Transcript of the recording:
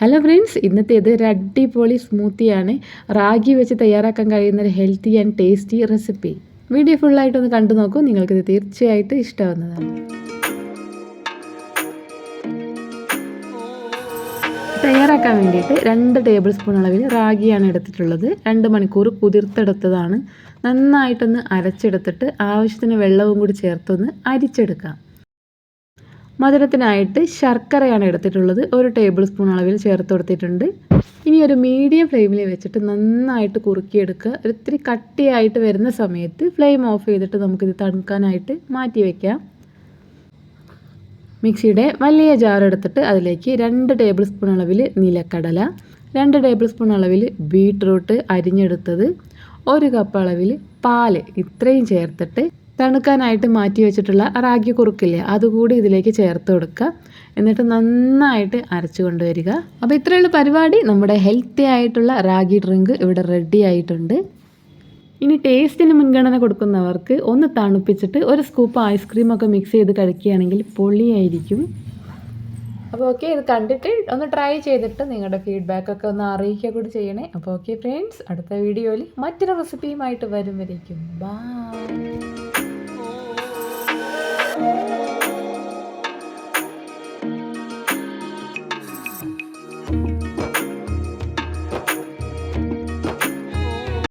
Hello friends ഇന്നത്തേത് ഒരു അടിപൊളി സ്മൂത്തിയാണ്. റാഗി വെച്ച് തയ്യാറാക്കാൻ കഴിയുന്ന ഒരു healthy and tasty recipe video ഫുള്ളായിട്ടൊന്ന് കണ്ടു നോക്കൂ നിങ്ങൾക്കിത് തീർച്ചയായിട്ടും ഇഷ്ടമാവുന്നതാണ്. തയ്യാറാക്കാൻ വേണ്ടിയിട്ട് രണ്ട് ടേബിൾ സ്പൂൺ അളവിൽ റാഗിയാണ് എടുത്തിട്ടുള്ളത്. രണ്ട് മണിക്കൂർ കുതിർത്തെടുത്തതാണ്. നന്നായിട്ടൊന്ന് അരച്ചെടുത്തിട്ട് ആവശ്യത്തിന് വെള്ളവും കൂടി ചേർത്തൊന്ന് അരിച്ചെടുക്കാം. മധുരത്തിനായിട്ട് ശർക്കരയാണ് എടുത്തിട്ടുള്ളത്. ഒരു ടേബിൾ സ്പൂൺ അളവിൽ ചേർത്ത് കൊടുത്തിട്ടുണ്ട്. ഇനി ഒരു മീഡിയം ഫ്ലെയിമിൽ വെച്ചിട്ട് നന്നായിട്ട് കുറുക്കിയെടുക്കുക. ഒത്തിരി കട്ടിയായിട്ട് വരുന്ന സമയത്ത് ഫ്ലെയിം ഓഫ് ചെയ്തിട്ട് നമുക്കിത് തണുക്കാനായിട്ട് മാറ്റി വയ്ക്കാം മിക്സിയുടെ വലിയ ജാർ എടുത്തിട്ട് അതിലേക്ക് രണ്ട് ടേബിൾ സ്പൂൺ അളവിൽ നിലക്കടല രണ്ട് ടേബിൾ സ്പൂൺ അളവിൽ ബീട്രൂട്ട് അരിഞ്ഞെടുത്തത് ഒരു കപ്പ് അളവിൽ പാൽ ഇത്രയും ചേർത്തിട്ട് തണുക്കാനായിട്ട് മാറ്റി വെച്ചിട്ടുള്ള റാഗി കുറുക്കില്ലേ അതുകൂടി ഇതിലേക്ക് ചേർത്ത് കൊടുക്കുക. എന്നിട്ട് നന്നായിട്ട് അരച്ചു കൊണ്ടുവരിക. അപ്പോൾ ഇത്രയുള്ള പരിപാടി. നമ്മുടെ ഹെൽത്തി ആയിട്ടുള്ള റാഗി ഡ്രിങ്ക് ഇവിടെ റെഡി ആയിട്ടുണ്ട്. ഇനി ടേസ്റ്റിന് മുൻഗണന കൊടുക്കുന്നവർക്ക് ഒന്ന് തണുപ്പിച്ചിട്ട് ഒരു സ്കൂപ്പ് ഐസ്ക്രീമൊക്കെ മിക്സ് ചെയ്ത് കഴിക്കുകയാണെങ്കിൽ പൊളിയായിരിക്കും. അപ്പോൾ ഓക്കെ ഇത് കണ്ടിട്ട് ഒന്ന് ട്രൈ ചെയ്തിട്ട് നിങ്ങളുടെ ഫീഡ്ബാക്കൊക്കെ ഒന്ന് അറിയിക്കുക കൂടി ചെയ്യണേ. അപ്പോൾ ഓക്കെ ഫ്രണ്ട്സ് അടുത്ത വീഡിയോയിൽ മറ്റൊരു റെസിപ്പിയുമായിട്ട് വരും വരയ്ക്കും ബൈ